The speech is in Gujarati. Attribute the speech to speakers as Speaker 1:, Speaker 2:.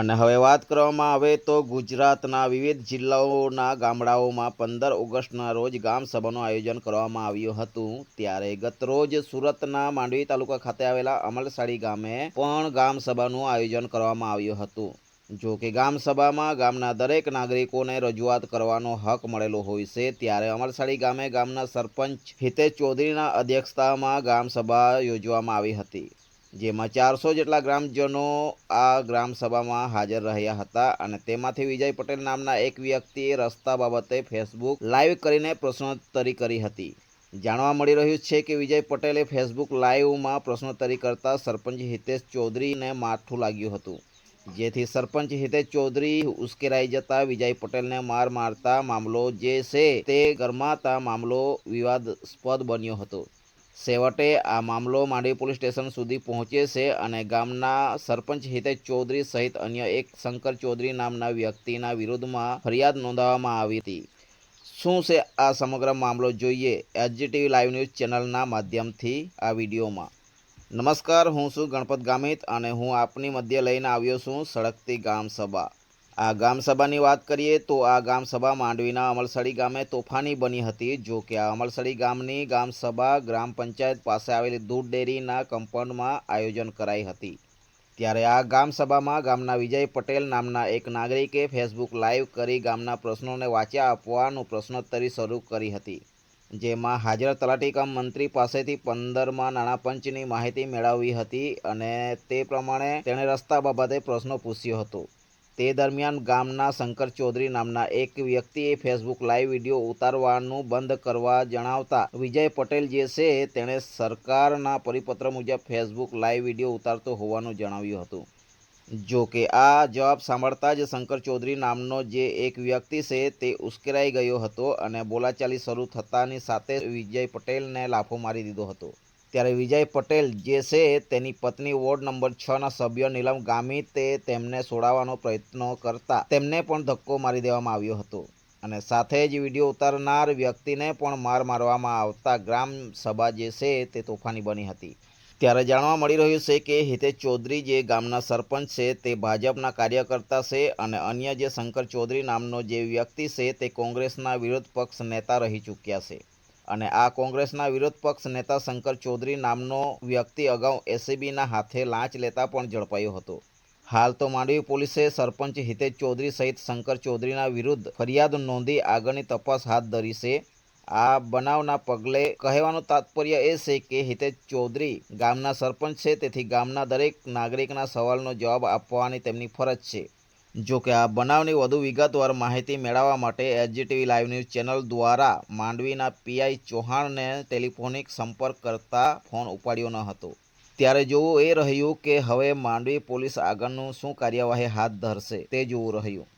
Speaker 1: અને હવે વાત કરવામાં આવે તો ગુજરાતના વિવિધ જિલ્લાઓના ગામડાઓમાં પંદર ઓગસ્ટના રોજ ગામસભાનું આયોજન કરવામાં આવ્યું હતું. ત્યારે ગતરોજ સુરતના માંડવી તાલુકા ખાતે આવેલા અમલસાડી ગામે પણ ગામસભાનું આયોજન કરવામાં આવ્યું હતું. જો કે ગામસભામાં ગામના દરેક નાગરિકોને રજૂઆત કરવાનો હક મળેલો હોય છે, ત્યારે અમલસાડી ગામે ગામના સરપંચ હિતેશ ચૌધરીના અધ્યક્ષતામાં ગામસભા યોજવામાં આવી હતી. જેમાં ચારસો જેટલા ગ્રામજનો આ ગ્રામસભામાં હાજર રહ્યા હતા અને તેમાંથી વિજય પટેલ નામના એક વ્યક્તિએ રસ્તા બાબતે ફેસબુક લાઈવ કરીને પ્રશ્નોત્તરી કરી હતી. જાણવા મળી રહ્યું છે કે વિજય પટેલે ફેસબુક લાઈવમાં પ્રશ્નોત્તરી કરતા સરપંચ હિતેશ ચૌધરીને માઠું લાગ્યું હતું. જેથી સરપંચ હિતેશ ચૌધરી ઉશ્કેરાઈ જતા વિજય પટેલને માર મારતા મામલો જે છે તે ગરમાતા મામલો વિવાદાસ્પદ બન્યો હતો. છેવટે આ મામલો માંડવી પોલીસ સ્ટેશન સુધી પહોંચે છે અને ગામના સરપંચ હિતેશ ચૌધરી સહિત અન્ય એક શંકર ચૌધરી નામના વ્યક્તિના વિરુદ્ધમાં ફરિયાદ નોંધાવવામાં આવી હતી. શું છે આ સમગ્ર મામલો? જોઈએ એચજીટીવી લાઈવ ન્યૂઝ ચેનલના માધ્યમથી આ વિડીયોમાં. નમસ્કાર, હું છું ગણપત ગામિત અને હું આપની મધ્ય લઈને આવ્યો છું સળગતી ગામ સભા. આ ગામસભાની વાત કરીએ તો આ ગામસભા માંડવીના અમલસડી ગામે તોફાની બની હતી. જો કે આ અમલસડી ગામની ગામસભા ગ્રામ પંચાયત પાસે આવેલી દૂધ ડેરીના કમ્પાઉન્ડમાં આયોજન કરાઈ હતી. ત્યારે આ ગામસભામાં ગામના વિજય પટેલ નામના એક નાગરિકે ફેસબુક લાઈવ કરી ગામના પ્રશ્નોને વાંચ્યા આપવાનું પ્રશ્નોત્તરી શરૂ કરી હતી. જેમાં હાજર તલાટી કામ મંત્રી પાસેથી પંદરમાં નાણાં પંચની માહિતી મેળવી હતી અને તે પ્રમાણે તેણે રસ્તા બાબતે પ્રશ્નો પૂછ્યો હતો. તે દરમિયાન ગામના શંકર ચૌધરી નામના એક વ્યક્તિએ ફેસબુક લાઈવ વીડિયો ઉતારવાનું બંધ કરવા જણાવતા વિજય પટેલ જે છે, તેણે સરકારના પરિપત્ર મુજબ ફેસબુક લાઈવ વીડિયો ઉતારતો હોવાનું જણાવ્યું હતું. જો કે આ જવાબ સાંભળતા જ શંકર ચૌધરી નામનો જે એક વ્યક્તિ છે, તે ઉશ્કેરાઈ ગયો હતો અને બોલાચાલી શરૂ થતાની સાથે વિજય પટેલને લાફો મારી દીધો હતો. ત્યારે વિજય પટેલ જે છે તેની પત્ની વોર્ડ નંબર છ ના સભ્ય નીલમ ગામિતે તેમને છોડાવવાનો પ્રયત્ન કરતા તેમને પણ ધક્કો મારી દેવામાં આવ્યો હતો. અને સાથે જ વીડિયો ઉતારનાર વ્યક્તિને પણ માર મારવામાં આવતા ગ્રામ સભા જે છે તે તોફાની બની હતી. ત્યારે જાણવા મળી રહ્યું છે કે હિતેશ ચૌધરી જે ગામના સરપંચ છે તે ભાજપના કાર્યકર્તા છે અને અન્ય જે શંકર ચૌધરી નામનો જે વ્યક્તિ છે તે કોંગ્રેસના વિરોધ પક્ષ નેતા રહી ચૂક્યા છે. અને આ કોંગ્રેસના વિરોધ પક્ષ નેતા શંકર ચૌધરી નામનો વ્યક્તિ અગાઉ એસીબીના હાથે લાંચ લેતા પણ ઝડપાયો હતો. હાલ તો માંડવી પોલીસે સરપંચ હિતેશ ચૌધરી સહિત શંકર ચૌધરીના વિરુદ્ધ ફરિયાદ નોંધી આગળની તપાસ હાથ ધરી છે. આ બનાવના પગલે કહેવાનું તાત્પર્ય એ છે કે હિતેશ ચૌધરી ગામના સરપંચ છે, તેથી ગામના દરેક નાગરિકના સવાલનો જવાબ આપવાની તેમની ફરજ છે. જો કે આ બનાવની વધુ વિગતવાર માહિતી મેળવવા માટે એચજીટીવી લાઈવ ન્યૂઝ ચેનલ દ્વારા માંડવીના પીઆઈ ચૌહાણને ટેલિફોનિક સંપર્ક કરતા ફોન ઉપાડ્યો ન હતો. ત્યારે જોવું એ રહ્યું કે હવે માંડવી પોલીસ આગળનું શું કાર્યવાહી હાથ ધરશે તે જોવું રહ્યું.